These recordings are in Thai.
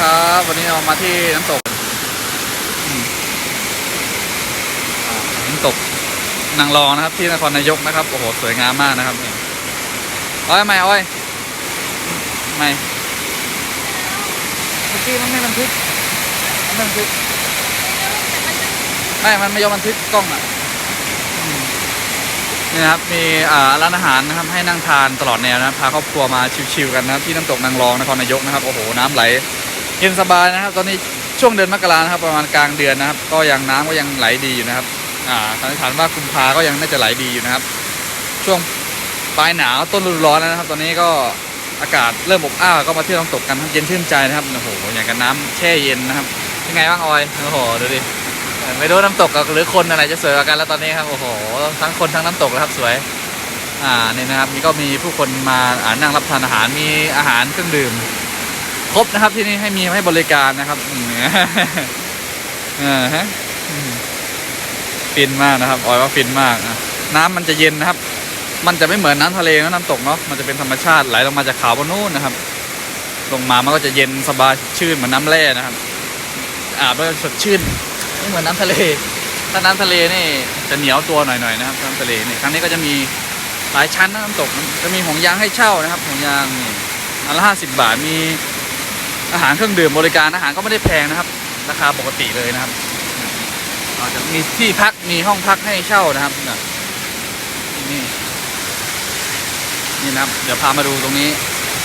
ครับ วันนี้เรามาที่น้ำตกอืมอ่าน้ำตกนางรองนะครับ ที่นครนายกนะครับโอ้โหสวยงามมากนะครับนี่อ้อยไม่อ้อยไม่เมื่อกี้มันไม่บันทึกมันไม่บันทึกไม่ มันไม่ยอมบันทึกกล้องอะอืมนี่นะครับมีอ่าร้านอาหารนะครับให้นั่งทานตลอดแนวนะครับพาครอบครัวมาชิวๆกันนะครับที่น้ำตกนางรองนครนายกนะครับโอ้โหน้ำไหล เย็นสบายนะครับ ตอนนี้ช่วงเดือนมกรานะครับ ประมาณกลางเดือนนะครับ ก็ยังน้ำก็ยังไหลดีอยู่นะครับ อ่าสันนิษฐานว่ากุมภาก็ยังน่าจะไหลดีอยู่นะครับ ช่วงปลายหนาวต้นฤดูร้อนแล้วนะครับ ตอนนี้ก็อากาศเริ่มอบอ้าวก็มาเที่ยวน้ำตกกันครับเย็นชื่นใจนะครับโอ้โหอย่างกับน้ำแช่เย็นนะครับเป็นไงบ้างออยโอ้โหดูดิไม่รู้น้ำตกกับหรือคนอะไรจะสวยกว่ากันแล้วตอนนี้ครับโอ้โหทั้งคนทั้งน้ำตกแล้วครับสวยอ่านี่นะครับนี่ก็มีผู้คนมาอ่านั่งรับทานอาหารมีอาหารเครื่องดื่ม ครบนะครับที่นี่ให้มีให้บริการนะครับอ่าฮะอืมฟินมากนะครับออยว่าฟินมากน้ำมันจะเย็นนะครับ มันจะไม่เหมือนน้ำทะเลนะน้ำตกเนาะมันจะเป็นธรรมชาติไหลลงมาจากเขาบนนู้นนะครับ ลงมามันก็จะเย็นสบายชื่นเหมือนน้ำแร่นะครับอาบแล้วสดชื่นไม่เหมือนน้ำทะเล ถ้าน้ำทะเลนี่จะเหนียวตัวหน่อยๆนะครับน้ำทะเลนี่ครั้งนี้ก็จะมีหลายชั้นนะน้ำตกจะมีหงยางให้เช่านะครับหงยางนี่อันละห้าสิบบาทมี อาหารเครื่องดื่มบริการอาหารก็ไม่ได้แพงนะครับ ราคาปกติเลยนะครับอาจจะมีที่พักมีห้องพักให้เช่านะครับเนี่ยนี่นี่นะครับ เดี๋ยวพามาดูตรงนี้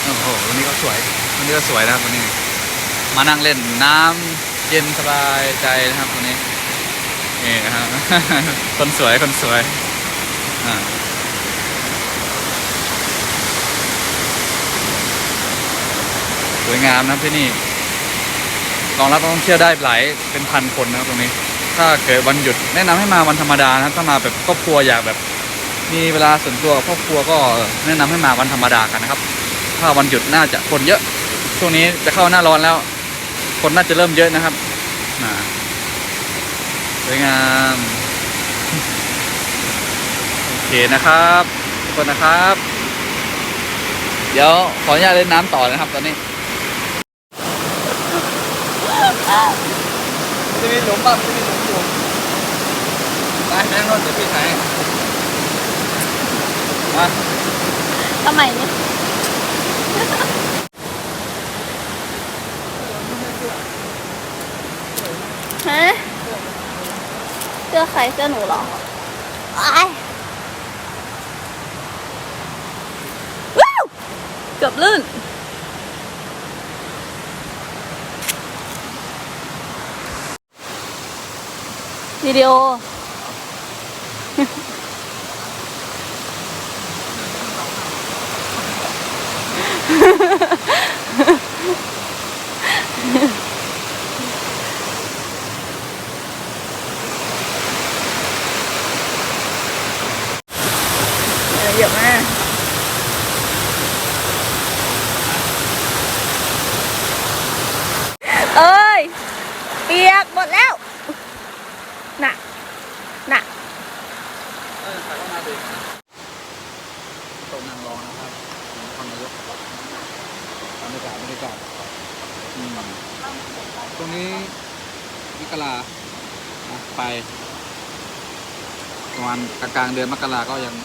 โอ้โหตรงนี้ก็สวยตรงนี้ก็สวยนะครับตรงนี้ มานั่งเล่นน้ำเย็นสบายใจนะครับตรงนี้นี่นะครับคนสวยคนสวยอ่า สวยงามนะที่นี่รองรับนักท่องเที่ยวได้หลายเป็นพันคนนะครับตรงนี้ ถ้าเกิดวันหยุดแนะนำให้มาวันธรรมดานะถ้ามาแบบครอบครัวอยากแบบ มีเวลาส่วนตัวกับครอบครัวก็แนะนำให้มาวันธรรมดากันนะครับ ถ้าวันหยุดน่าจะคนเยอะ ช่วงนี้จะเข้าหน้าร้อนแล้ว คนน่าจะเริ่มเยอะนะครับสวยงามโอเคนะครับทุกคนนะครับ เดี๋ยวขออนุญาตเล่นน้ำต่อนะครับตอนนี้ จะมีหลุมบ้างจะมีหลุมอยู่ไปแม่งรถเดี๋ยวพี่ให้มาทำไมเนี่ยฮะเสื้อใครเสื้อหนูเหรอไอ้ายว้าวเกือบลื่น วิดีโอ เยอะมากเอ้ย เปียกหมดแล้ว น่ะ น่ะเออถ่ายเข้ามาดิตรงนางรองนะครับทำนายกบรรยากาศบรรยากาศอืมตรงนี้มกราอะไปประมาณกลางเดือนมกราก็ยัง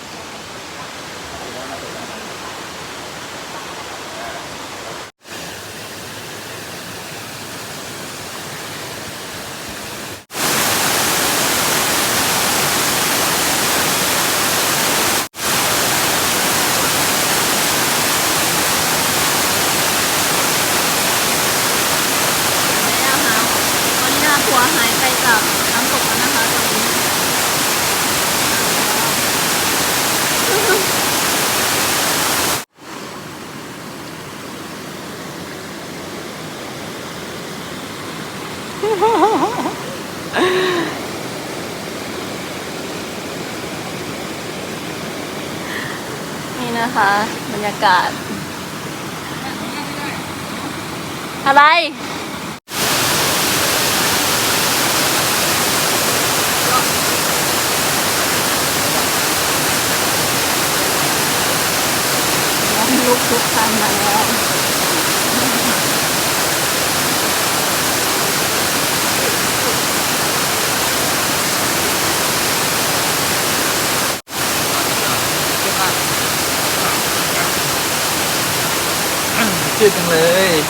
ไม่ได้หาวันนี้นะคะผัวหายไป จากน้ำตกแล้วนะคะตอนนี้นี่นะคะ บรรยากาศ อะไร thuốc thang mà ngon chết chẳng lệ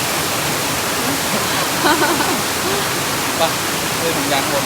ไปเลยเหมือนกันหมด